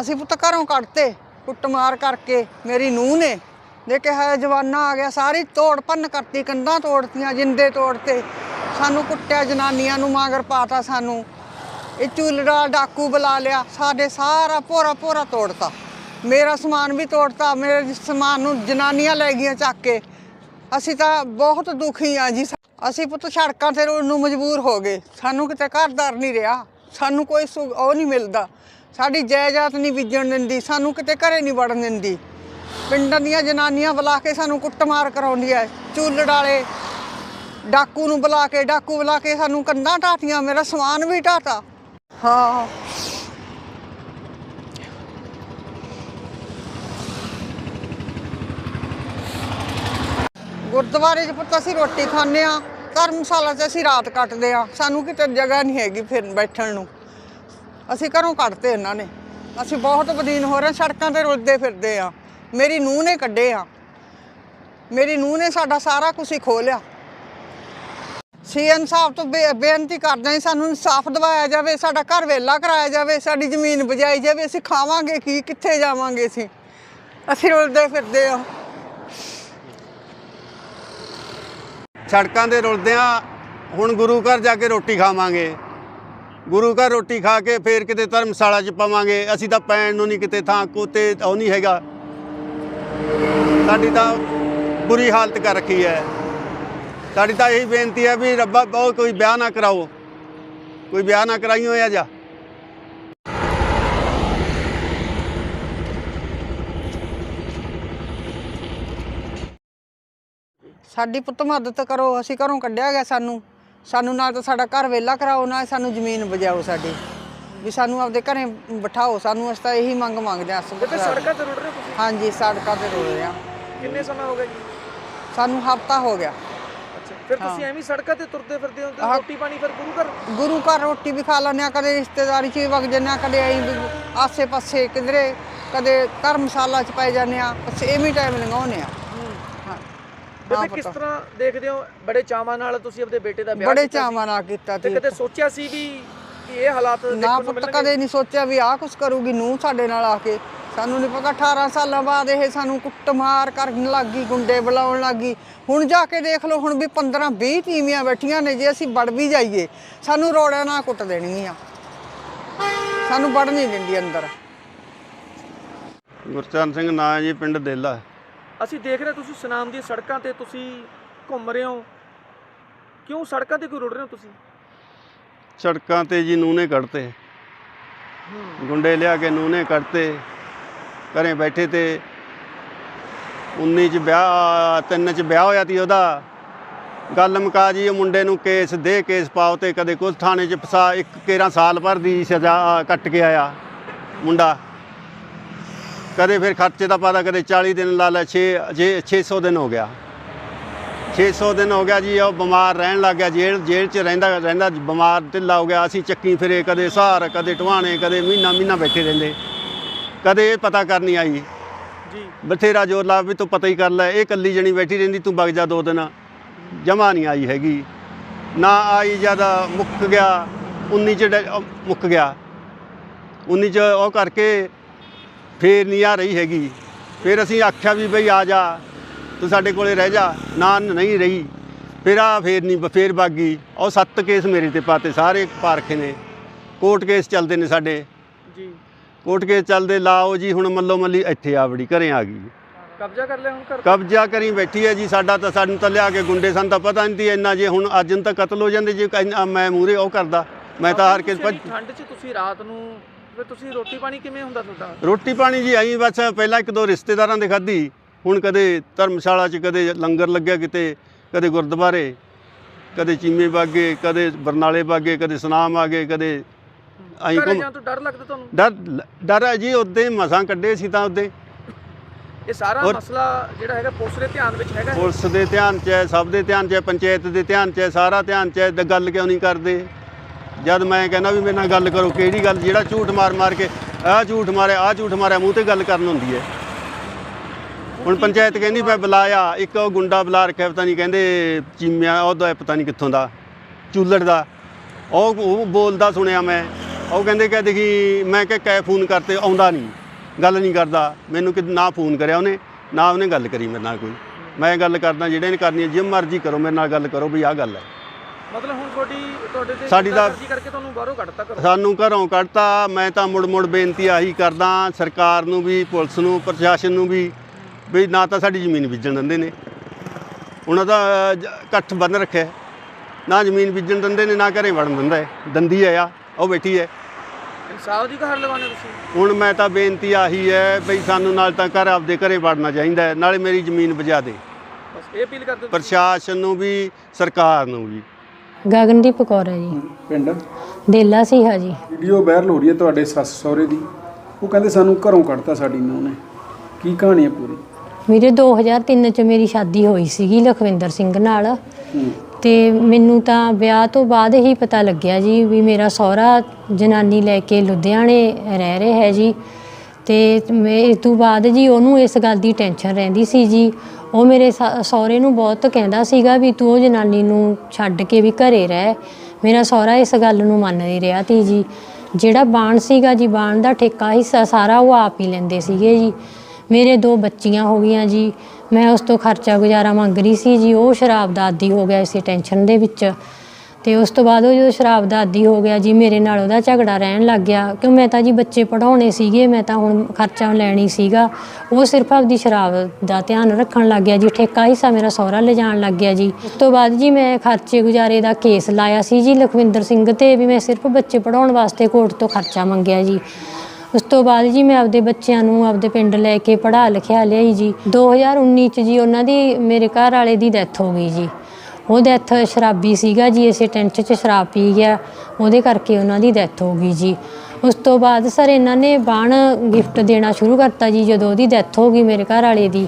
ਅਸੀਂ ਪੁੱਤ ਘਰੋਂ ਕੱਢਤੇ, ਕੁੱਟਮਾਰ ਕਰਕੇ, ਮੇਰੀ ਨੂੰਹ ਨੇ। ਦੇ ਕਿਹਾ ਜਵਾਨਾ ਆ ਗਿਆ, ਸਾਰੀ ਤੋੜ ਭੰਨ ਕਰਤੀ, ਕੰਧਾਂ ਤੋੜਤੀਆਂ, ਜਿੰਦੇ ਤੋੜਤੇ। ਸਾਨੂੰ ਕੁੱਟਿਆ, ਜਨਾਨੀਆਂ ਨੂੰ ਮਾਂਗਰ ਪਾਤਾ ਸਾਨੂੰ। ਇਹ ਚੁੱਲੜਾ, ਡਾਕੂ ਬੁਲਾ ਲਿਆ, ਸਾਡੇ ਸਾਰਾ ਭੋਰਾ ਭੋਰਾ ਤੋੜਤਾ। ਮੇਰਾ ਸਮਾਨ ਵੀ ਤੋੜਤਾ, ਮੇਰੇ ਸਮਾਨ ਨੂੰ ਜਨਾਨੀਆਂ ਲੈ ਗਈਆਂ ਚੱਕ ਕੇ। ਅਸੀਂ ਤਾਂ ਬਹੁਤ ਦੁਖੀ ਆ ਜੀ। ਅਸੀਂ ਪੁੱਤ ਸੜਕਾਂ ਤੇ ਰੋਣ ਨੂੰ ਮਜਬੂਰ ਹੋ ਗਏ। ਸਾਨੂੰ ਕਿਤੇ ਘਰਦਾਰ ਨਹੀਂ ਰਿਹਾ। ਸਾਨੂੰ ਕੋਈ ਸੁ- ਉਹ ਨਹੀਂ ਮਿਲਦਾ। ਸਾਡੀ ਜਾਇਦਾਦ ਨਹੀਂ ਵਿਜਣ ਦਿੰਦੀ, ਸਾਨੂੰ ਕਿਤੇ ਘਰੇ ਨਹੀਂ ਵੜਨ ਦਿੰਦੀ। ਪਿੰਡਾਂ ਦੀਆਂ ਜਨਾਨੀਆਂ ਬੁਲਾ ਕੇ ਸਾਨੂੰ ਕੁੱਟਮਾਰ ਕਰਾਉਂਦੀ ਕਰਾਉਂਦੀਆਂ ਚੂਲੜ ਵਾਲੇ। ਡਾਕੂ ਨੂੰ ਬੁਲਾ ਕੇ, ਡਾਕੂ ਬੁਲਾ ਕੇ ਸਾਨੂੰ ਕੰਧਾਂ ਢਾਤੀਆਂ, ਮੇਰਾ ਸਮਾਨ ਵੀ ਢਾਤਾ। ਹਾਂ। ਗੁਰਦੁਆਰੇ 'ਚ ਪੁੱਤ ਅਸੀਂ ਰੋਟੀ ਖਾਂਦੇ ਆ, ਧਰਮਸ਼ਾਲਾ 'ਚ ਅਸੀਂ ਰਾਤ ਕੱਟਦੇ ਆ, ਸਾਨੂੰ ਕਿਤੇ ਜਗ੍ਹਾ ਨਹੀਂ ਹੈਗੀ ਫਿਰ ਬੈਠਣ ਨੂੰ। ਅਸੀਂ ਘਰੋਂ ਕੱਢਤੇ ਇਹਨਾਂ ਨੇ। ਅਸੀਂ ਬਹੁਤ ਬਦੀਨ ਹੋ ਰਹੇ ਸੜਕਾਂ ਤੇ ਰੁਲਦੇ ਫਿਰਦੇ ਆ ਮੇਰੀ ਨੂੰਹ ਨੇ ਕੱਢੇ ਆ। ਮੇਰੀ ਨੂੰਹ ਨੇ ਸਾਡਾ ਸਾਰਾ ਕੁਝ ਹੀ ਖੋਹ ਲਿਆ। ਸੀਐਮ ਸਾਹਿਬ ਤੋਂ ਬੇ- ਬੇਨਤੀ ਕਰਦੇ ਹਾਂ ਸਾਨੂੰ ਇਨਸਾਫ ਦਿਵਾਇਆ ਜਾਵੇ, ਸਾਡਾ ਘਰ ਵੇਲਾ ਕਰਾਇਆ ਜਾਵੇ, ਸਾਡੀ ਜ਼ਮੀਨ ਬਜਾਈ ਜਾਵੇ, ਅਸੀਂ ਖਾਵਾਂਗੇ ਕੀ, ਕਿੱਥੇ ਜਾਵਾਂਗੇ ਅਸੀਂ? ਅਸੀਂ ਰੁਲਦੇ ਫਿਰਦੇ ਆ ਸੜਕਾਂ ਤੇ ਰੁਲਦੇ ਆ ਹੁਣ ਗੁਰੂ ਘਰ ਜਾ ਕੇ ਰੋਟੀ ਖਾਵਾਂਗੇ। ਗੁਰੂ ਘਰ ਰੋਟੀ ਖਾ ਕੇ ਫੇਰ ਕਿਤੇ ਧਰਮਸ਼ਾਲਾ 'ਚ ਪਾਵਾਂਗੇ। ਅਸੀਂ ਤਾਂ ਪੈਣ ਨੂੰ ਨਹੀਂ ਕਿਤੇ ਥਾਂ, ਕੋਤੇ ਉਹ ਨਹੀਂ ਹੈਗਾ। ਸਾਡੀ ਤਾਂ ਬੁਰੀ ਹਾਲਤ ਕਰ ਰੱਖੀ ਹੈ। ਸਾਡੀ ਤਾਂ ਇਹੀ ਬੇਨਤੀ ਹੈ ਵੀ ਰੱਬਾ ਬਹੁਤ ਕੋਈ ਵਿਆਹ ਨਾ ਕਰਾਓ। ਕੋਈ ਵਿਆਹ ਨਾ ਕਰਾਈਓ ਆ ਜਾ ਸਾਡੀ ਪੁੱਤ ਮਦਦ ਕਰੋ। ਅਸੀਂ ਘਰੋਂ ਕੱਢਿਆ ਗਿਆ ਸਾਨੂੰ। ਸਾਨੂੰ ਨਾਲ ਤਾਂ ਸਾਡਾ ਘਰ ਵੇਲਾ ਕਰਾਓ ਨਾ ਸਾਨੂੰ ਜ਼ਮੀਨ ਬਜਾਓ ਸਾਡੀ। ਵੀ ਸਾਨੂੰ ਆਪਦੇ ਘਰੇ ਬਿਠਾਓ ਸਾਨੂੰ ਅਸੀਂ ਤਾਂ ਇਹੀ ਮੰਗ ਮੰਗਦੇ ਹਾਂ ਤੇ ਸੜਕਾਂ ਤੇ ਰੁੜ ਰਹੇ ਤੁਸੀਂ? ਹਾਂਜੀ ਸੜਕਾਂ ਤੇ ਰੋ ਰਹੇ ਆ ਕਿੰਨੇ ਸਮਾਂ ਹੋ ਗਿਆ ਜੀ? ਸਾਨੂੰ ਹਫਤਾ ਹੋ ਗਿਆ। ਫਿਰ ਤੁਸੀਂ ਐਵੇਂ ਸੜਕਾਂ ਤੇ ਤੁਰਦੇ ਫਿਰਦੇ ਹੋ ਤੇ ਹਾਂ। ਰੋਟੀ ਪਾਣੀ ਫਿਰ ਗੁਰੂ ਘਰ? ਗੁਰੂ ਘਰ ਰੋਟੀ ਵੀ ਖਾ ਲੈਂਦੇ ਹਾਂ ਕਦੇ ਰਿਸ਼ਤੇਦਾਰੀ 'ਚ ਵਗ ਜਾਂਦੇ ਹਾਂ ਕਦੇ ਐਂ ਆਸੇ ਪਾਸੇ ਕਿਧਰੇ ਕਦੇ ਧਰਮਸ਼ਾਲਾ 'ਚ ਪੈ ਜਾਂਦੇ ਆ ਬਸ ਐਵੇਂ ਟਾਈਮ ਲੰਘਾਉਂਦੇ ਆ ਬੇਬੇ ਕਿਸ। ਤਰ੍ਹਾਂ ਦੇਖਦੇ ਹੋ? ਬੜੇ ਚਾਵਾਂ ਨਾਲ ਤੁਸੀਂ ਆਪਣੇ ਬੇਟੇ ਦਾ ਵਿਆਹ ਬੜੇ। ਚਾਵਾਂ ਨਾਲ ਕੀਤਾ ਤੇ ਕਦੇ ਸੋਚਿਆ ਸੀ ਵੀ ਕਿ ਇਹ ਹਾਲਾਤ ਨਾ ਨੂੰ ਪੁੱਤ ਕਦੇ ਨਹੀਂ ਸੋਚਿਆ ਵੀ ਆਹ ਕੁਛ ਕਰੂਗੀ ਨੂੰ ਸਾਡੇ ਨਾਲ ਆ ਕੇ। ਸਾਨੂੰ ਨਹੀਂ ਪਤਾ 18 ਸਾਲਾਂ ਬਾਅਦ ਇਹ ਸਾਨੂੰ ਕੁੱਟਮਾਰ ਕਰਨ ਲੱਗੀ ਗੁੰਡੇ ਬੁਲਾਉਣ ਲੱਗੀ ਹੁਣ ਜਾ ਕੇ ਦੇਖ ਲਓ ਹੁਣ ਵੀ 15 20 ਟੀਮੀਆਂ ਬੈਠੀਆਂ ਨੇ ਜੇ ਅਸੀਂ ਵੜ ਵੀ ਜਾਈਏ ਸਾਨੂੰ ਰੋੜਿਆਂ ਨਾਲ ਕੁੱਟ ਦੇਣਗੀਆਂ ਸਾਨੂੰ ਵੜ ਨਹੀਂ ਦਿੰਦੀ ਅੰਦਰ। ਗੁਰਚਰਨ ਸਿੰਘ ਨਾਂ ਜੀ ਪਿੰਡ ਦੇਲਾ। ਅਸੀਂ ਦੇਖ ਰਹੇ ਤੁਸੀਂ ਸੁਨਾਮ ਦੀ ਸੜਕਾਂ ਤੇ ਤੁਸੀਂ ਘੁੰਮ ਰਹੇ ਹੋ। ਕਿਉਂ ਸੜਕਾਂ ਤੇ ਕਿਉਂ ਰੁੜ ਰਹੇ ਹੋ ਤੁਸੀਂ? ਸੜਕਾਂ ਤੇ ਜੀ ਨੂਨੇ ਕੱਢਤੇ। ਗੁੰਡੇ ਲਿਆ ਕੇ ਨੂਨੇ ਕੱਢਤੇ। ਘਰੇ ਬੈਠੇ ਤੇ 19 ਚ ਵਿਆਹ ਤਿੰਨ ਚ ਵਿਆਹ ਹੋਇਆ ਤੀ ਉਹਦਾ। ਗੱਲ ਮੁਕਾ ਜੀ ਉਹ ਮੁੰਡੇ ਨੂੰ ਕੇਸ ਦੇ ਕੇਸ ਪਾਓ ਤੇ ਕਦੇ ਕੁਝ ਥਾਣੇ ਚ ਫਸਾ ਇੱਕ 13 ਸਾਲ ਭਰ ਦੀ ਸਜ਼ਾ ਕੱਟ ਕੇ ਆਇਆ ਮੁੰਡਾ। ਕਦੇ ਫਿਰ ਖਰਚੇ ਦਾ ਪਾਦਾ ਕਦੇ 40 ਦਿਨ ਲਾ ਲੈ 6 ਜੇ 600 ਦਿਨ ਹੋ ਗਿਆ। 600 ਦਿਨ ਹੋ ਗਿਆ ਜੀ ਉਹ ਬਿਮਾਰ ਰਹਿਣ ਲੱਗ ਗਿਆ ਜੇਲ੍ਹ ਜੇਲ੍ਹ 'ਚ ਰਹਿੰਦਾ ਰਹਿੰਦਾ ਬਿਮਾਰ ਢਿੱਲਾ ਹੋ ਗਿਆ ਅਸੀਂ ਚੱਕੀ ਫਿਰੇ ਕਦੇ ਸਹਾਰ ਕਦੇ ਟਵਾਣੇ ਕਦੇ ਮਹੀਨਾ ਮਹੀਨਾ ਬੈਠੇ ਰਹਿੰਦੇ। ਕਦੇ ਇਹ ਪਤਾ ਕਰਨੀ ਆਈ। ਜੀ। ਬਥੇਰਾ ਜੋਰ ਲਾ ਵੀ ਤੂੰ ਪਤਾ ਹੀ ਕਰ ਲੈ ਇਹ ਕੱਲੀ ਜਣੀ ਬੈਠੀ ਰਹਿੰਦੀ ਤੂੰ ਵਗ ਜਾ ਦੋ ਦਿਨ। ਜਮਾ ਨਹੀਂ ਆਈ ਹੈਗੀ। ਨਾ ਆਈ ਜਦ ਮੁੱਕ ਗਿਆ 19 ਚ ਮੁੱਕ ਗਿਆ। 19 ਚ ਉਹ ਕਰਕੇ ਫੇਰ ਨਹੀਂ ਆ ਰਹੀ ਹੈਗੀ। ਫਿਰ ਅਸੀਂ ਆਖਿਆ ਵੀ ਬਈ ਆ ਜਾ ਤੂੰ ਸਾਡੇ ਕੋਲੇ ਰਹਿ ਜਾ ਨਾ ਨਹੀਂ ਰਹੀ। ਫਿਰ ਆ ਫੇਰ ਨਹੀਂ ਫੇਰ ਬਾਗੀ। ਉਹ ਸੱਤ ਕੇਸ ਮੇਰੇ ਤੇ ਪਾਤੇ ਸਾਰੇ ਪਾਰਖੇ ਨੇ। ਕੋਰਟ ਕੇਸ ਚੱਲਦੇ ਨੇ ਸਾਡੇ। ਜੀ। ਕੋਰਟ ਕੇਸ ਚੱਲਦੇ ਲਾਓ ਜੀ ਹੁਣ ਮੱਲੋ ਮੱਲੀ ਇੱਥੇ ਆ ਵੜੀ ਘਰੇ ਆ ਗਈ। ਕਬਜ਼ਾ ਕਰ ਲਿਆ ਹੁਣ ਘਰ? ਕਬਜ਼ਾ ਕਰੀ ਬੈਠੀ ਹੈ ਜੀ ਸਾਡਾ ਤਾਂ ਸਾਨੂੰ ਤਾਂ ਲਿਆ ਕੇ ਗੁੰਡੇ ਸਾਨੂੰ ਤਾਂ ਪਤਾ ਨਹੀਂ ਤੀ ਇੰਨਾ ਜੇ ਹੁਣ ਅੱਜ ਨੂੰ ਤਾਂ ਕਤਲ ਹੋ ਜਾਂਦੇ ਜੇ ਮੈਂ ਮੂਰੇ ਉਹ ਕਰਦਾ ਮੈਂ ਤਾਂ ਹਾਰ ਕੇ ਠੰਡ 'ਚ ਤੁਸੀਂ ਰਾਤ ਨੂੰ ਫਿਰ ਤੁਸੀਂ ਰੋਟੀ ਪਾਣੀ ਕਿਵੇਂ ਹੁੰਦਾ ਤੁਹਾਡਾ? ਰੋਟੀ ਪਾਣੀ ਜੀ ਆਈ ਬਸ ਪਹਿਲਾਂ ਇੱਕ ਦੋ ਰਿਸ਼ਤੇਦਾਰਾਂ ਦੇ ਖਾਧੀ ਹੁਣ ਕਦੇ ਧਰਮਸ਼ਾਲਾ 'ਚ ਕਦੇ ਲੰਗਰ ਲੱਗਿਆ ਕਿਤੇ ਕਦੇ ਗੁਰਦੁਆਰੇ ਕਦੇ ਚੀਮੇ ਬਾਗੇ ਕਦੇ ਬਰਨਾਲੇ ਬਾਗੇ ਕਦੇ ਸੁਨਾਮ ਆ ਗਏ ਕਦੇ ਆਈ ਘਰੇ ਘੁੰਮ ਜਾਣ ਤੋਂ ਡਰ ਲੱਗਦਾ ਤੁਹਾਨੂੰ? ਡਰ ਡਰ ਹੈ ਜੀ ਉਹਦੇ ਮਸਾਂ ਕੱਢੇ ਸੀ ਤਾਂ ਉਹਦੇ ਇਹ ਸਾਰਾ ਔਰ- ਮਸਲਾ ਜਿਹੜਾ ਹੈਗਾ ਪੁਲਿਸ ਦੇ ਧਿਆਨ ਵਿੱਚ ਹੈਗਾ ਪੁਲਿਸ ਦੇ ਧਿਆਨ 'ਚ ਹੈ ਸਭ ਦੇ ਧਿਆਨ 'ਚ ਹੈ ਪੰਚਾਇਤ ਦੇ ਧਿਆਨ 'ਚ ਹੈ ਸਾਰਾ ਧਿਆਨ 'ਚ ਹੈ ਤੇ ਗੱਲ ਕਿਉਂ ਨਹੀਂ ਕਰਦੇ? ਜਦ ਮੈਂ ਕਹਿੰਦਾ ਵੀ ਮੇਰੇ ਨਾਲ ਗੱਲ ਕਰੋ ਕਿਹੜੀ ਗੱਲ ਜਿਹੜਾ ਝੂਠ ਮਾਰ ਮਾਰ ਕੇ ਆਹ ਝੂਠ ਮਾਰਿਆ ਆਹ ਝੂਠ ਮਾਰਿਆ ਮੂੰਹ ਤੇ ਗੱਲ ਕਰਨ ਹੁੰਦੀ ਹੈ। ਹੁਣ ਪੰਚਾਇਤ ਕਹਿੰਦੀ ਮੈਂ ਬੁਲਾਇਆ ਇੱਕ ਉਹ ਗੁੰਡਾ ਬੁਲਾ ਰੱਖਿਆ ਪਤਾ ਨਹੀਂ ਕਹਿੰਦੇ ਚੀਮਿਆ ਉਹਦਾ ਪਤਾ ਨਹੀਂ ਕਿੱਥੋਂ ਦਾ ਚੂਲੜ ਦਾ। ਉਹ ਉਹ ਬੋਲਦਾ ਸੁਣਿਆ ਮੈਂ ਉਹ ਕਹਿੰਦੇ ਕਿ ਦੇਖੀ ਮੈਂ ਕਿ ਕੈ ਫੋਨ ਕਰਤੇ ਆਉਂਦਾ ਨਹੀਂ ਗੱਲ ਨਹੀਂ ਕਰਦਾ ਮੈਨੂੰ ਕਿ ਨਾ ਫੋਨ ਕਰਿਆ ਉਹਨੇ ਨਾ ਉਹਨੇ ਗੱਲ ਕਰੀ ਮੇਰੇ ਨਾਲ ਕੋਈ। ਮੈਂ ਗੱਲ ਕਰਦਾ ਜਿਹੜੇ ਨੇ ਕਰਨੀ ਜਿਵੇਂ ਮਰਜ਼ੀ ਕਰੋ ਮੇਰੇ ਨਾਲ ਗੱਲ ਕਰੋ ਵੀ ਆਹ ਗੱਲ ਹੈ। ਮਤਲਬ ਹੁਣ ਤੁਹਾਡੀ ਤੁਹਾਡੇ ਤੇ ਸਾਡੀ ਤਾਂ- ਗੁੰਡਾਗਰਦੀ ਕਰਕੇ ਤੁਹਾਨੂੰ ਬਾਹਰੋਂ ਕੱਢਤਾ ਕਰੋ ਸਾਨੂੰ ਘਰੋਂ ਕੱਢਤਾ ਮੈਂ ਤਾਂ ਮੁੜ ਮੁੜ ਬੇਨਤੀ ਆਹੀ ਕਰਦਾ ਸਰਕਾਰ ਨੂੰ ਵੀ ਪੁਲਿਸ ਨੂੰ ਪ੍ਰਸ਼ਾਸਨ ਨੂੰ ਵੀ ਵੀ ਨਾ ਤਾਂ ਸਾਡੀ ਜ਼ਮੀਨ ਬੀਜਣ ਦਿੰਦੇ ਨੇ। ਉਹਨਾਂ ਦਾ ਜ- ਇਕੱਠ ਬੰਨ ਰੱਖਿਆ ਹੈ। ਨਾ ਜ਼ਮੀਨ ਬੀਜਣ ਦਿੰਦੇ ਨੇ ਨਾ ਘਰੇ ਵੜਨ ਦਿੰਦਾ ਹੈ। ਦੰਦੀ ਹੈ ਆ ਉਹ ਬੈਠੀ ਹੈ। ਇਨਸਾਫ ਦੀ ਕਹਾਰ ਲਗਾਉਣੇ ਤੁਸੀਂ? ਹੁਣ ਮੈਂ ਤਾਂ ਬੇਨਤੀ ਆਹੀ ਹੈ ਬਈ ਸਾਨੂੰ ਨਾਲ ਤਾਂ ਘਰ ਆਪਦੇ ਘਰੇ ਵੜਨਾ ਚਾਹੀਦਾ ਹੈ ਨਾਲੇ ਮੇਰੀ ਜ਼ਮੀਨ ਬਜਾ ਦੇ। ਬਸ ਇਹ ਅਪੀਲ ਕਰਦੇ ਹੋ ਤੁਸੀਂ? ਪ੍ਰਸ਼ਾਸਨ ਨੂੰ ਵੀ ਸਰਕਾਰ ਨੂੰ ਵੀ। ਗਗਨਦੀਪ ਕੌਰ ਹੈ ਜੀ। ਪਿੰਡ? ਦੇਲਾ ਸੀਹਾ ਜੀ। ਵੀਡੀਓ ਵਾਇਰਲ ਹੋ ਰਹੀ ਹੈ ਤੁਹਾਡੇ ਸੱਸ ਸਹੁਰੇ ਦੀ। ਉਹ ਕਹਿੰਦੇ ਸਾਨੂੰ ਘਰੋਂ ਕੱਢਤਾ ਸਾਡੀ ਨੂੰਹ ਨੇ। ਕੀ ਕਹਾਣੀ ਹੈ ਪੂਰੀ? ਵੀਰੇ 2003 ਚ ਮੇਰੀ ਸ਼ਾਦੀ ਹੋਈ ਸੀਗੀ ਲਖਵਿੰਦਰ ਸਿੰਘ ਨਾਲ। ਹੂੰ। ਤੇ ਮੈਨੂੰ ਤਾਂ ਵਿਆਹ ਤੋਂ ਬਾਅਦ ਹੀ ਪਤਾ ਲੱਗਿਆ ਜੀ ਵੀ ਮੇਰਾ ਸਹੁਰਾ ਜਨਾਨੀ ਲੈ ਕੇ ਲੁਧਿਆਣੇ ਰਹਿ ਰਿਹਾ ਹੈ ਜੀ। ਤੇ ਮੈਂ ਇਸ ਤੋਂ ਬਾਅਦ ਜੀ ਉਹਨੂੰ ਇਸ ਗੱਲ ਦੀ ਟੈਨਸ਼ਨ ਰਹਿੰਦੀ ਸੀ ਜੀ। ਉਹ ਮੇਰੇ ਸ- ਸਹੁਰੇ ਨੂੰ ਬਹੁਤ ਕਹਿੰਦਾ ਸੀਗਾ ਵੀ ਤੂੰ ਉਹ ਜਨਾਨੀ ਨੂੰ ਛੱਡ ਕੇ ਵੀ ਘਰੇ ਰਹਿ। ਮੇਰਾ ਸਹੁਰਾ ਇਸ ਗੱਲ ਨੂੰ ਮੰਨ ਨਹੀਂ ਰਿਹਾ ਤੀ ਜੀ। ਜਿਹੜਾ ਬਾਣ ਸੀਗਾ ਜੀ, ਬਾਣ ਦਾ ਠੇਕਾ ਹਿੱਸਾ ਸਾਰਾ ਉਹ ਆਪ ਹੀ ਲੈਂਦੇ ਸੀਗੇ ਜੀ। ਮੇਰੇ ਦੋ ਬੱਚੀਆਂ ਹੋ ਗਈਆਂ ਜੀ। ਮੈਂ ਉਸ ਤੋਂ ਖਰਚਾ ਗੁਜ਼ਾਰਾ ਮੰਗ ਰਹੀ ਸੀ ਜੀ। ਉਹ ਸ਼ਰਾਬ ਦਾ ਆਦੀ ਹੋ ਗਿਆ ਇਸੇ ਟੈਨਸ਼ਨ ਦੇ ਵਿੱਚ। ਤੇ ਉਸ ਤੋਂ ਬਾਅਦ ਉਹ ਜਦੋਂ ਸ਼ਰਾਬ ਦਾ ਆਦੀ ਹੋ ਗਿਆ ਜੀ, ਮੇਰੇ ਨਾਲ ਉਹਦਾ ਝਗੜਾ ਰਹਿਣ ਲੱਗ ਗਿਆ। ਕਿਉਂ ਮੈਂ ਤਾਂ ਜੀ ਬੱਚੇ ਪੜਾਉਣੇ ਸੀਗੇ, ਮੈਂ ਤਾਂ ਹੁਣ ਖਰਚਾ ਲੈਣੀ ਸੀਗਾ। ਉਹ ਸਿਰਫ ਆਪਦੀ ਸ਼ਰਾਬ ਦਾ ਧਿਆਨ ਰੱਖਣ ਲੱਗ ਗਿਆ ਜੀ, ਠੇਕਾ ਹਿੱਸਾ ਮੇਰਾ ਸਹੁਰਾ ਲਿਜਾਣ ਲੱਗ ਗਿਆ ਜੀ। ਉਸ ਤੋਂ ਬਾਅਦ ਜੀ ਮੈਂ ਖਰਚੇ ਗੁਜ਼ਾਰੇ ਦਾ ਕੇਸ ਲਾਇਆ ਸੀ ਜੀ ਲਖਵਿੰਦਰ ਸਿੰਘ ਤੇ ਵੀ ਮੈਂ ਸਿਰਫ ਬੱਚੇ ਪੜਾਉਣ ਵਾਸਤੇ ਕੋਰਟ ਤੋਂ ਖਰਚਾ ਮੰਗਿਆ ਜੀ। ਉਸ ਤੋਂ ਬਾਅਦ ਜੀ ਮੈਂ ਆਪਦੇ ਬੱਚਿਆਂ ਨੂੰ ਆਪਦੇ ਪਿੰਡ ਲੈ ਕੇ ਪੜ੍ਹਾ ਲਿਖਿਆ ਲਿਆਈ ਜੀ। 2019 ਚ ਜੀ ਉਹਨਾਂ ਦੀ ਮੇਰੇ ਘਰ ਵਾਲੇ ਦੀ ਡੈਥ ਹੋ ਗਈ ਜੀ। ਉਹ ਡੈਥ ਸ਼ਰਾਬੀ ਸੀਗਾ ਜੀ ਇਸੇ ਟੈਂਟ 'ਚ ਸ਼ਰਾਬ ਪੀ ਗਿਆ। ਉਹਦੇ ਕਰਕੇ ਉਹਨਾਂ ਦੀ ਡੈਥ ਹੋ ਗਈ ਜੀ। ਉਸ ਤੋਂ ਬਾਅਦ ਸਰ ਇਹਨਾਂ ਨੇ ਬਾਣ ਗਿਫਟ ਦੇਣਾ ਸ਼ੁਰੂ ਕਰਤਾ ਜੀ, ਜਦੋਂ ਉਹਦੀ ਡੈਥ ਹੋ ਗਈ ਮੇਰੇ ਘਰ ਵਾਲੇ ਦੀ।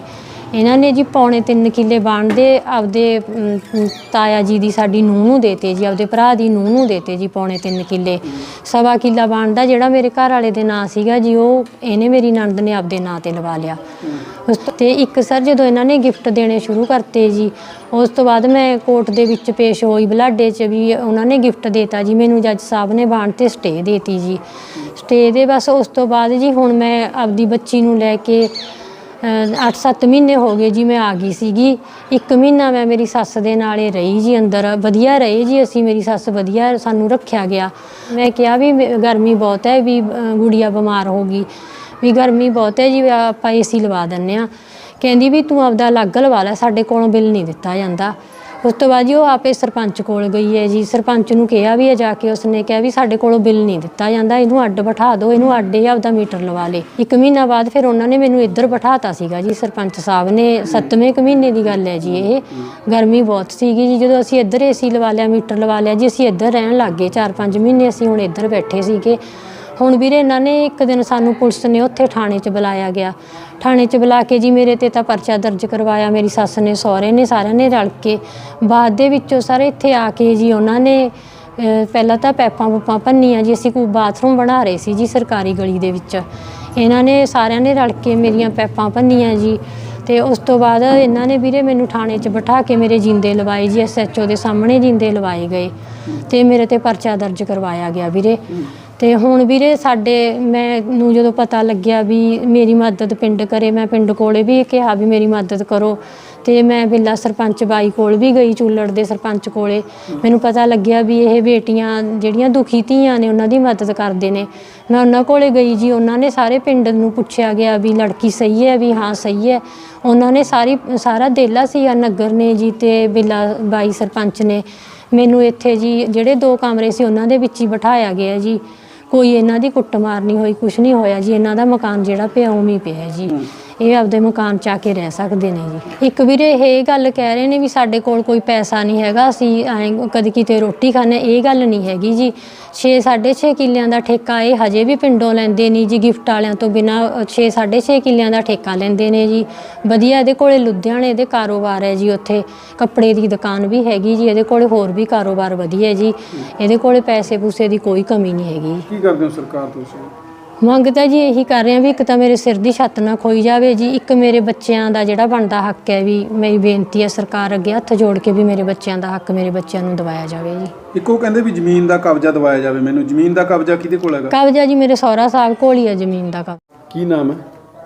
ਇਹਨਾਂ ਨੇ ਜੀ ਪੌਣੇ 3 ਕਿੱਲੇ ਬਣਦੇ ਆਪਦੇ ਅਮ, ਤਾਇਆ ਜੀ ਦੀ ਸਾਡੀ ਨੂੰਹ ਨੂੰ ਦੇਤੇ ਜੀ ਆਪਦੇ ਭਰਾ ਦੀ ਨੂੰਹ ਨੂੰ ਦੇਤੇ ਜੀ ਪੌਣੇ 3 ਕਿੱਲੇ। ਸਵਾ ਕਿੱਲਾ ਬਣਦਾ ਜਿਹੜਾ ਮੇਰੇ ਘਰ ਵਾਲੇ ਦੇ ਨਾਂ ਸੀਗਾ ਜੀ ਉਹ ਇਹਨੇ ਮੇਰੀ ਨਣਦ ਨੇ ਆਪਦੇ ਨਾਂ ਤੇ ਲਵਾ ਲਿਆ। ਉਸ ਤੋਂ ਤੇ ਇੱਕ ਸਰ ਜਦੋਂ ਇਹਨਾਂ ਨੇ ਗਿਫਟ ਦੇਣੇ ਸ਼ੁਰੂ ਕਰਤੇ ਜੀ ਉਸ ਤੋਂ ਬਾਅਦ ਮੈਂ ਕੋਰਟ ਦੇ ਵਿੱਚ ਪੇਸ਼ ਹੋਈ ਬਲਾਡੇ 'ਚ ਵੀ ਉਹਨਾਂ ਨੇ ਗਿਫਟ ਦੇਤਾ ਜੀ ਮੈਨੂੰ ਜੱਜ ਸਾਹਿਬ ਨੇ ਬਾਣ ਤੇ ਸਟੇ ਦੇਤੀ ਜੀ। ਸਟੇ ਦੇ ਬਸ ਉਸ ਤੋਂ ਬਾਅਦ ਜੀ ਹੁਣ ਮੈਂ ਆਪਦੀ ਬੱਚੀ ਨੂੰ ਲੈ ਕੇ 8-7 ਮਹੀਨੇ ਹੋ ਗਏ ਜੀ ਮੈਂ ਆ ਗਈ ਸੀਗੀ। ਇੱਕ ਮਹੀਨਾ ਮੈਂ ਮੇਰੀ ਸੱਸ ਦੇ ਨਾਲ ਨਾਲੇ ਰਹੀ ਜੀ ਅੰਦਰ। ਵਧੀਆ ਰਹੇ ਜੀ ਅਸੀਂ, ਮੇਰੀ ਸੱਸ ਵਧੀਆ ਸਾਨੂੰ ਰੱਖਿਆ ਗਿਆ। ਮੈਂ ਕਿਹਾ ਵੀ ਮੇ- ਗਰਮੀ ਬਹੁਤ ਹੈ ਵੀ ਗੁੜੀਆ ਬਿਮਾਰ ਹੋ ਗਈ। ਵੀ ਗਰਮੀ ਬਹੁਤ ਹੈ ਜੀ, ਵੀ ਆਪਾਂ ਏਸੀ ਲਵਾ ਦਿੰਨੇ ਆ ਕਹਿੰਦੀ ਵੀ ਤੂੰ ਆਪਦਾ ਅਲੱਗ ਲਵਾ ਲੈ, ਸਾਡੇ ਕੋਲੋਂ ਬਿੱਲ ਨਹੀਂ ਦਿੱਤਾ ਜਾਂਦਾ। ਉਸ ਤੋਂ ਬਾਅਦ ਜੀ ਉਹ ਆਪੇ ਸਰਪੰਚ ਕੋਲ ਗਈ ਹੈ ਜੀ। ਸਰਪੰਚ ਨੂੰ ਕਿਹਾ ਵੀ ਹੈ ਜਾ ਕੇ ਉਸਨੇ ਕਿਹਾ ਵੀ ਸਾਡੇ ਕੋਲੋਂ ਬਿੱਲ ਨਹੀਂ ਦਿੱਤਾ ਜਾਂਦਾ। ਇਹਨੂੰ ਅੱਡ ਬਿਠਾ ਦਿਓ, ਇਹਨੂੰ ਅੱਡ ਹੀ ਆਪਦਾ ਮੀਟਰ ਲਵਾ ਲੇ। ਇੱਕ ਮਹੀਨਾ ਬਾਅਦ ਫਿਰ ਉਹਨਾਂ ਨੇ ਮੈਨੂੰ ਇੱਧਰ ਬਿਠਾਤਾ ਸੀਗਾ ਜੀ, ਸਰਪੰਚ ਸਾਹਿਬ ਨੇ। ਸੱਤਵੇਂ ਕੁ ਮਹੀਨੇ ਦੀ ਗੱਲ ਹੈ ਜੀ ਇਹ। ਗਰਮੀ ਬਹੁਤ ਸੀਗੀ ਜੀ। ਜਦੋਂ ਅਸੀਂ ਇੱਧਰ ਏਸੀ ਲਵਾ ਲਿਆ, ਮੀਟਰ ਲਵਾ ਲਿਆ ਜੀ, ਅਸੀਂ ਇੱਧਰ ਰਹਿਣ ਲੱਗ ਗਏ। 4-5 ਮਹੀਨੇ ਅਸੀਂ ਹੁਣ ਇੱਧਰ ਬੈਠੇ ਸੀਗੇ। ਹੁਣ ਵੀਰੇ ਇਹਨਾਂ ਨੇ ਇੱਕ ਦਿਨ ਸਾਨੂੰ ਪੁਲਿਸ ਨੇ ਉੱਥੇ ਥਾਣੇ 'ਚ ਬੁਲਾਇਆ ਗਿਆ। ਥਾਣੇ 'ਚ ਬੁਲਾ ਕੇ ਜੀ ਮੇਰੇ ਤੇ ਤਾਂ ਪਰਚਾ ਦਰਜ ਕਰਵਾਇਆ, ਮੇਰੀ ਸੱਸ ਨੇ, ਸਹੁਰੇ ਨੇ, ਸਾਰਿਆਂ ਨੇ ਰਲ ਕੇ। ਬਾਅਦ ਦੇ ਵਿੱਚੋਂ ਸਾਰੇ ਇੱਥੇ ਆ ਕੇ ਜੀ ਉਹਨਾਂ ਨੇ ਪਹਿਲਾਂ ਤਾਂ ਪੈਪਾਂ ਪੂਪਾਂ ਭੰਨੀਆਂ ਜੀ, ਅਸੀਂ ਕੋਈ ਬਾਥਰੂਮ ਬਣਾ ਰਹੇ ਸੀ ਜੀ ਸਰਕਾਰੀ ਗਲੀ ਦੇ ਵਿੱਚ। ਇਹਨਾਂ ਨੇ ਸਾਰਿਆਂ ਨੇ ਰਲ ਕੇ ਮੇਰੀਆਂ ਪੈਪਾਂ ਭੰਨੀਆਂ ਜੀ। ਤੇ ਉਸ ਤੋਂ ਬਾਅਦ ਇਹਨਾਂ ਨੇ ਵੀਰੇ ਮੈਨੂੰ ਥਾਣੇ 'ਚ ਬਿਠਾ ਕੇ ਮੇਰੇ ਜਿੰਦੇ ਲਵਾਏ ਜੀ ਐਸਐਚਓ ਦੇ ਸਾਹਮਣੇ ਜਿੰਦੇ ਲਵਾਏ ਗਏ। ਤੇ ਮੇਰੇ ਤੇ ਪਰਚਾ ਦਰਜ ਕਰਵਾਇਆ ਗਿਆ ਵੀਰੇ। ਤੇ ਹੁਣ ਵੀਰੇ ਸਾਡੇ, ਮੈਨੂੰ ਜਦੋਂ ਪਤਾ ਲੱਗਿਆ ਵੀ ਮੇਰੀ ਮਦਦ ਪਿੰਡ ਕਰੇ, ਮੈਂ ਪਿੰਡ ਕੋਲੇ ਵੀ ਕਿਹਾ ਵੀ ਮੇਰੀ ਮਦਦ ਕਰੋ। ਤੇ ਮੈਂ ਬਿੱਲਾ ਸਰਪੰਚ ਬਾਈ ਕੋਲ ਵੀ ਗਈ ਚੂਲੜ ਦੇ ਸਰਪੰਚ ਕੋਲੇ। ਮੈਨੂੰ ਪਤਾ ਲੱਗਿਆ ਵੀ ਇਹ ਬੇਟੀਆਂ ਜਿਹੜੀਆਂ ਦੁਖੀ ਧੀਆਂ ਨੇ, ਉਹਨਾਂ ਦੀ ਮਦਦ ਕਰਦੇ ਨੇ। ਮੈਂ ਉਹਨਾਂ ਕੋਲੇ ਗਈ ਜੀ, ਉਹਨਾਂ ਨੇ ਸਾਰੇ ਪਿੰਡ ਨੂੰ ਪੁੱਛਿਆ ਗਿਆ ਵੀ ਲੜਕੀ ਸਹੀ ਹੈ, ਵੀ ਹਾਂ ਸਹੀ ਹੈ। ਉਹਨਾਂ ਨੇ ਸਾਰੀ, ਸਾਰਾ ਦੇਲਾ ਸੀ ਨਗਰ ਨੇ ਜੀ ਤੇ ਬਿੱਲਾ ਬਾਈ ਸਰਪੰਚ ਨੇ। ਮੈਨੂੰ ਇੱਥੇ ਜੀ, ਜਿਹੜੇ ਦੋ ਕਮਰੇ ਸੀ, ਉਹਨਾਂ ਦੇ ਵਿੱਚ ਹੀ ਬਿਠਾਇਆ ਗਿਆ ਜੀ। ਕੋਈ ਇਹਨਾਂ ਦੀ ਕੁੱਟਮਾਰ ਨਹੀਂ ਹੋਈ, ਕੁਛ ਨਹੀਂ ਹੋਇਆ ਜੀ। ਇਹਨਾਂ ਦਾ ਮਕਾਨ ਜਿਹੜਾ ਪਿਆ ਉਵੇਂ ਹੀ ਪਿਆ ਜੀ। ਇਹ ਆਪਦੇ ਮਕਾਨ ਚ ਆ ਕੇ ਰਹਿ ਸਕਦੇ ਨੇ ਜੀ। ਇੱਕ ਵੀਰੇ ਇਹ ਗੱਲ ਕਹਿ ਰਹੇ ਨੇ ਵੀ ਸਾਡੇ ਕੋਲ ਕੋਈ ਪੈਸਾ ਨਹੀਂ ਹੈਗਾ, ਅਸੀਂ ਐਂ ਕਦੀ ਕਿਤੇ ਰੋਟੀ ਖਾਣੇ ਇਹ ਗੱਲ ਨਹੀਂ ਹੈਗੀ ਜੀ। 6 6.5 ਕਿੱਲਿਆਂ ਦਾ ਠੇਕਾ ਇਹ ਹਜੇ ਵੀ ਪਿੰਡੋਂ ਲੈਂਦੇ ਨਹੀਂ ਜੀ ਗਿਫਟ ਵਾਲਿਆਂ ਤੋਂ ਬਿਨਾ 6 6.5 ਕਿੱਲਿਆਂ ਦਾ ਠੇਕਾ ਲੈਂਦੇ ਨੇ ਜੀ। ਵਧੀਆ ਇਹਦੇ ਕੋਲੇ ਲੁਧਿਆਣੇ ਦੇ ਕਾਰੋਬਾਰ ਹੈ ਜੀ ਉੱਥੇ। ਕੱਪੜੇ ਦੀ ਦੁਕਾਨ ਵੀ ਹੈਗੀ ਜੀ, ਇਹਦੇ ਕੋਲੇ ਹੋਰ ਵੀ ਕਾਰੋਬਾਰ ਵਧੀਆ ਜੀ। ਇਹਦੇ ਕੋਲੇ ਪੈਸੇ ਪੂਸੇ ਦੀ ਕੋਈ ਕਮੀ ਨਹੀਂ ਹੈਗੀ। ਕੀ ਕਰਦੇ ਹੋ ਸਰਕਾਰ ਤੁਸੀਂ? ਮੰਗ ਤਾਂ ਜੀ ਇਹੀ ਕਰ ਰਹੇ ਆ ਵੀ ਇੱਕ ਤਾਂ ਮੇਰੇ ਸਿਰ ਦੀ ਛੱਤ ਨਾ ਖੋਈ ਜਾਵੇ ਜੀ ਇੱਕ ਮੇਰੇ ਬੱਚਿਆਂ ਦਾ ਜਿਹੜਾ ਬਣਦਾ ਹੱਕ ਹੈ ਵੀ ਮੇਰੀ ਬੇਨਤੀ ਹੈ ਸਰਕਾਰ ਅੱਗੇ ਹੱਥ ਜੋੜ ਕੇ ਵੀ ਮੇਰੇ ਬੱਚਿਆਂ ਦਾ ਹੱਕ ਮੇਰੇ ਬੱਚਿਆਂ ਨੂੰ ਦਿਵਾਇਆ ਜਾਵੇ ਜੀ। ਇੱਕ ਉਹ ਕਹਿੰਦੇ ਵੀ ਜ਼ਮੀਨ ਦਾ ਕਬਜ਼ਾ ਦਿਵਾਇਆ ਜਾਵੇ ਮੈਨੂੰ ਜ਼ਮੀਨ ਦਾ ਕਬਜ਼ਾ ਕਿਹਦੇ ਕੋਲ ਹੈਗਾ? ਕਬਜ਼ਾ ਜੀ ਮੇਰੇ ਸਹੁਰਾ ਸਾਹਿਬ ਕੋਲ ਹੀ ਹੈ ਜ਼ਮੀਨ ਦਾ ਕਬਜ਼ਾ। ਕੀ ਨਾਮ ਹੈ?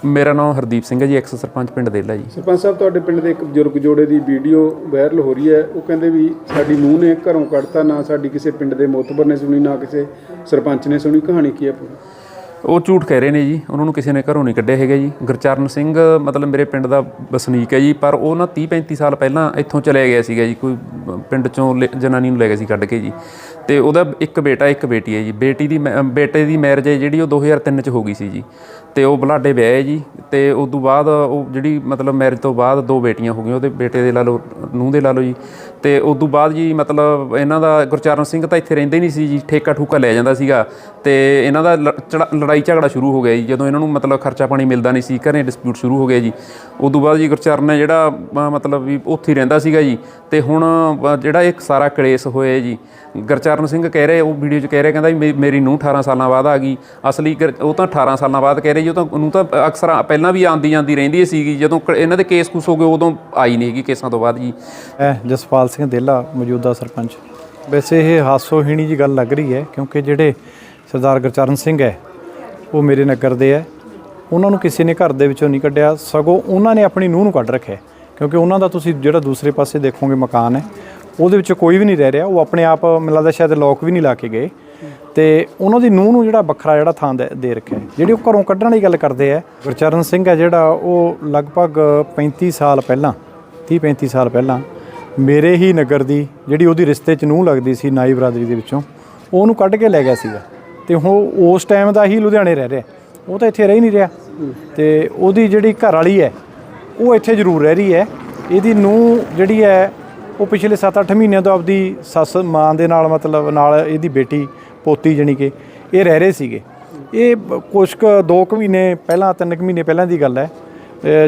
ਮੇਰਾ ਨਾਮ ਹਰਦੀਪ ਸਿੰਘ ਹੈ ਜੀ ਐਕਸ ਸਰਪੰਚ ਪਿੰਡ ਦੇਲਾ ਜੀ। ਸਰਪੰਚ ਸਾਹਿਬ ਤੁਹਾਡੇ ਪਿੰਡ ਦੇ ਇੱਕ ਬਜ਼ੁਰਗ ਜੋੜੇ ਦੀ ਵੀਡੀਓ ਵਾਇਰਲ ਹੋ ਰਹੀ ਹੈ। ਉਹ ਕਹਿੰਦੇ ਵੀ ਸਾਡੀ ਨੂੰਹ ਨੇ ਘਰੋਂ ਕੱਢਤਾ ਨਾ ਸਾਡੀ ਕਿਸੇ ਪਿੰਡ ਦੇ ਮੋਤਬਰ ਨੇ ਸੁਣੀ ਨਾ ਕਿਸੇ ਸਰਪੰਚ ਨੇ ਸੁਣੀ। ਕਹਾਣੀ ਕੀ ਹੈ ਪੂਰੀ ਉਹ ਝੂਠ ਕਹਿ ਰਹੇ ਨੇ ਜੀ, ਉਹਨਾਂ ਨੂੰ ਕਿਸੇ ਨੇ ਘਰੋਂ ਨਹੀਂ ਕੱਢਿਆ ਹੈਗਾ ਜੀ। ਗੁਰਚਰਨ ਸਿੰਘ, ਮਤਲਬ ਮੇਰੇ ਪਿੰਡ ਦਾ ਵਸਨੀਕ ਹੈ ਜੀ, ਪਰ ਉਹ ਨਾ 30 35 ਸਾਲ ਪਹਿਲਾਂ ਇੱਥੋਂ ਚਲੇ ਗਿਆ ਸੀਗਾ ਜੀ, ਕੋਈ ਪਿੰਡ ਚੋਂ ਲੈ- ਜਨਾਨੀ ਨੂੰ ਲੈ ਗਿਆ ਸੀ ਕੱਢ ਕੇ ਜੀ। ਤੇ ਉਹਦਾ ਇੱਕ ਬੇਟਾ, ਇੱਕ ਬੇਟੀ ਹੈ ਜੀ। ਬੇਟੀ ਦੀ ਮੈ- ਬੇਟੇ ਦੀ ਮੈਰਿਜ ਹੈ ਜਿਹੜੀ ਉਹ 2003 ਚ ਹੋ ਗਈ ਸੀ ਜੀ। ਤੇ ਉਹ ਬਲਾਡੇ ਵਿਆਹ ਹੈ ਜੀ, ਤੇ ਉਸ ਤੋਂ ਬਾਅਦ ਉਹ ਜਿਹੜੀ ਮਤਲਬ ਮੈਰਿਜ ਤੋਂ ਬਾਅਦ ਦੋ ਬੇਟੀਆਂ ਹੋ ਗਈਆਂ, ਉਹਦੇ ਬੇਟੇ ਦੇ ਲਾ ਲਓ, ਨੂੰਹ ਦੇ ਲਾ ਲਓ ਜੀ। ਤੇ ਉਸ ਤੋਂ ਬਾਅਦ ਜੀ ਮਤਲਬ ਇਹਨਾਂ ਦਾ ਗੁਰਚਰਨ ਸਿੰਘ ਤਾਂ ਇੱਥੇ ਰਹਿੰਦੇ ਨਹੀਂ ਸੀ ਜੀ, ਠੇਕਾ ਠੂਕਾ ਲੈ ਜਾਂਦਾ ਸੀਗਾ ਤੇ ਇਹਨਾਂ ਦਾ ਲ- ਚੜਾ- ਲੜਾਈ ਝਗੜਾ ਸ਼ੁਰੂ ਹੋ ਗਿਆ ਜੀ, ਜਦੋਂ ਇਹਨਾਂ ਨੂੰ ਮਤਲਬ ਖਰਚਾ ਪਾਣੀ ਮਿਲਦਾ ਨਹੀਂ ਸੀ, ਘਰੇ ਡਿਸਪਿਊਟ ਸ਼ੁਰੂ ਹੋ ਗਿਆ ਜੀ। ਉਸ ਤੋਂ ਬਾਅਦ ਜੀ ਗੁਰਚਰਨ ਹੈ ਜਿਹੜਾ ਮਤਲਬ ਵੀ ਉੱਥੇ ਰਹਿੰਦਾ ਸੀਗਾ ਜੀ। ਤੇ ਹੁਣ ਜਿਹੜਾ ਇੱਕ ਸਾਰਾ ਕਲੇਸ਼ ਹੋਇਆ ਜੀ, ਗੁਰਚਰਨ ਸਿੰਘ ਕਹਿ ਰਹੇ, ਉਹ ਵੀਡੀਓ 'ਚ ਕਹਿ ਰਿਹਾ, ਕਹਿੰਦਾ ਵੀ ਮੇ- ਮੇਰੀ ਨੂੰਹ 18 ਸਾਲਾਂ ਬਾਅਦ ਆ ਗਈ। ਅਸਲੀ ਗੁਰ- ਉਹ ਤਾਂ 18 ਸਾਲਾਂ ਬਾਅਦ ਕਹਿ ਰਹੇ ਜੀ, ਉਹ ਤਾਂ ਉਹਨੂੰ ਤਾਂ ਅਕਸਰ ਪਹਿਲਾਂ ਵੀ ਆਂਦੀ ਜਾਂਦੀ ਰਹਿੰਦੀ ਸੀਗੀ, ਜਦੋਂ ਕ- ਇਹਨਾਂ ਦੇ ਕੇਸ ਕੁਸ ਹੋ ਗਏ, ਉਦੋਂ ਆਈ ਨਹੀਂ ਹੈਗੀ ਕੇਸਾਂ ਤੋਂ ਬਾਅਦ ਜੀ। ਹੈ ਜਸਪਾਲ ਸਿੰਘ ਦੇਲਾ ਮੌਜੂਦਾ ਸਰਪੰਚ। ਵੈਸੇ ਇਹ ਹਾਸੋਹੀਣੀ ਜੀ ਗੱਲ ਲੱਗ ਰਹੀ ਹੈ, ਕਿਉਂਕਿ ਜਿਹੜੇ ਸਰਦਾਰ ਗੁਰਚਰਨ ਸਿੰਘ ਹੈ, ਉਹ ਮੇਰੇ ਨਗਰ ਦੇ ਹੈ। ਉਹਨਾਂ ਨੂੰ ਕਿਸੇ ਨੇ ਘਰ ਦੇ ਵਿੱਚੋਂ ਨਹੀਂ ਕੱਢਿਆ, ਸਗੋਂ ਉਹਨਾਂ ਨੇ ਆਪਣੀ ਨੂੰਹ ਨੂੰ ਕੱਢ ਰੱਖਿਆ ਕਿਉਂਕਿ ਉਹਨਾਂ ਦਾ ਤੁਸੀਂ ਜਿਹੜਾ ਦੂਸਰੇ ਪਾਸੇ ਦੇਖੋਗੇ ਮਕਾਨ ਹੈ, ਉਹਦੇ ਵਿੱਚ ਕੋਈ ਵੀ ਨਹੀਂ ਰਹਿ ਰਿਹਾ, ਉਹ ਆਪਣੇ ਆਪ ਮੈਨੂੰ ਲੱਗਦਾ ਸ਼ਾਇਦ ਲੋਕ ਵੀ ਨਹੀਂ ਲਾ ਕੇ ਗਏ। ਤੇ ਉਹਨਾਂ ਦੀ ਨੂੰਹ ਨੂੰ ਜਿਹੜਾ ਵੱਖਰਾ ਜਿਹੜਾ ਥਾਂ ਦੇ ਦੇ ਰੱਖਿਆ ਜਿਹੜੀ ਉਹ ਘਰੋਂ ਕੱਢਣ ਵਾਲੀ ਗੱਲ ਕਰਦੇ ਆ ਗੁਰਚਰਨ ਸਿੰਘ ਹੈ ਜਿਹੜਾ ਉਹ ਲਗਭਗ 35 ਸਾਲ ਪਹਿਲਾਂ 30 35 ਸਾਲ ਪਹਿਲਾਂ ਮੇਰੇ ਹੀ ਨਗਰ ਦੀ ਜਿਹੜੀ ਉਹਦੀ ਰਿਸ਼ਤੇ 'ਚ ਨੂੰਹ ਲੱਗਦੀ ਸੀ ਨਾਈ ਬਰਾਦਰੀ ਦੇ ਵਿੱਚੋਂ, ਉਹਨੂੰ ਕੱਢ ਕੇ ਲੈ ਗਿਆ ਸੀਗਾ। ਤੇ ਉਹ ਉਸ ਟਾਈਮ ਦਾ ਹੀ ਲੁਧਿਆਣੇ ਰਹਿ ਰਿਹਾ। ਉਹ ਤਾਂ ਇੱਥੇ ਰਹਿ ਹੀ ਨਹੀਂ ਰਿਹਾ। ਤੇ ਉਹਦੀ ਜਿਹੜੀ ਘਰ ਵਾਲੀ ਹੈ, ਉਹ ਇੱਥੇ ਜ਼ਰੂਰ ਰਹਿ ਰਹੀ ਹੈ। ਇਹਦੀ ਨੂੰਹ ਜਿਹੜੀ ਹੈ, ਉਹ ਪਿਛਲੇ 7-8 ਮਹੀਨਿਆਂ ਤੋਂ ਆਪਦੀ ਸੱਸ ਮਾਂ ਦੇ ਨਾਲ ਮਤਲਬ ਨਾਲ ਇਹਦੀ ਬੇਟੀ, ਪੋਤੀ ਜਣੀ ਕਿ ਇਹ ਰਹਿ ਰਹੇ ਸੀਗੇ। ਇਹ ਬ- ਕੁਛ ਕੁ ਦੋ ਕੁ ਮਹੀਨੇ ਪਹਿਲਾਂ, ਤਿੰਨ ਕੁ ਮਹੀਨੇ ਪਹਿਲਾਂ ਦੀ ਗੱਲ ਹੈ।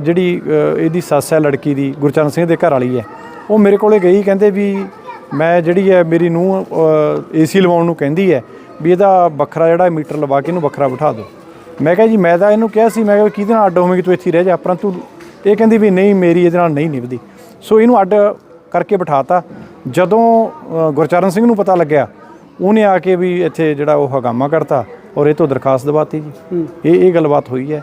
ਜਿਹੜੀ ਇਹਦੀ ਸੱਸ ਹੈ, ਲੜਕੀ ਦੀ, ਗੁਰਚਰਨ ਸਿੰਘ ਦੇ ਘਰ ਵਾਲੀ ਹੈ। ਉਹ ਮੇਰੇ ਕੋਲੇ ਗਈ ਕਹਿੰਦੇ ਵੀ ਮੈਂ ਜਿਹੜੀ ਹੈ ਮੇਰੀ ਨੂੰ ਏਸੀ ਲਵਾਉਣ ਨੂੰ ਕਹਿੰਦੀ ਹੈ ਵੀ ਇਹਦਾ ਵੱਖਰਾ ਜਿਹੜਾ ਮੀਟਰ ਲਵਾ ਕੇ ਇਹਨੂੰ ਵੱਖਰਾ ਬਿਠਾ ਦਿਓ। ਮੈਂ ਕਿਹਾ ਜੀ ਮੈਂ ਤਾਂ ਇਹਨੂੰ ਕਿਹਾ ਸੀ ਮੈਂ ਕਿਹਾ ਕਿਹਦੇ ਨਾਲ ਅੱਡ ਹੋਵੇਂਗੀ ਤੂੰ ਇੱਥੇ ਰਹਿ ਜਾ। ਪਰੰਤੂ ਇਹ ਕਹਿੰਦੀ ਵੀ ਨਹੀਂ ਮੇਰੀ ਇਹਦੇ ਨਾਲ ਨਹੀਂ ਨਿਭਦੀ। ਸੋ ਇਹਨੂੰ ਅੱਡ ਕਰਕੇ ਬਿਠਾਤਾ। ਜਦੋਂ ਗੁਰਚਰਨ ਸਿੰਘ ਨੂੰ ਪਤਾ ਲੱਗਿਆ ਉਹਨੇ ਆ ਕੇ ਵੀ ਇੱਥੇ ਜਿਹੜਾ ਉਹ ਹਗਾਮਾ ਕਰਤਾ ਔਰ ਇਹ ਤੋਂ ਦਰਖਾਸਤ ਦਵਾਤੀ ਜੀ। ਇਹ ਇਹ ਗੱਲਬਾਤ ਹੋਈ ਹੈ।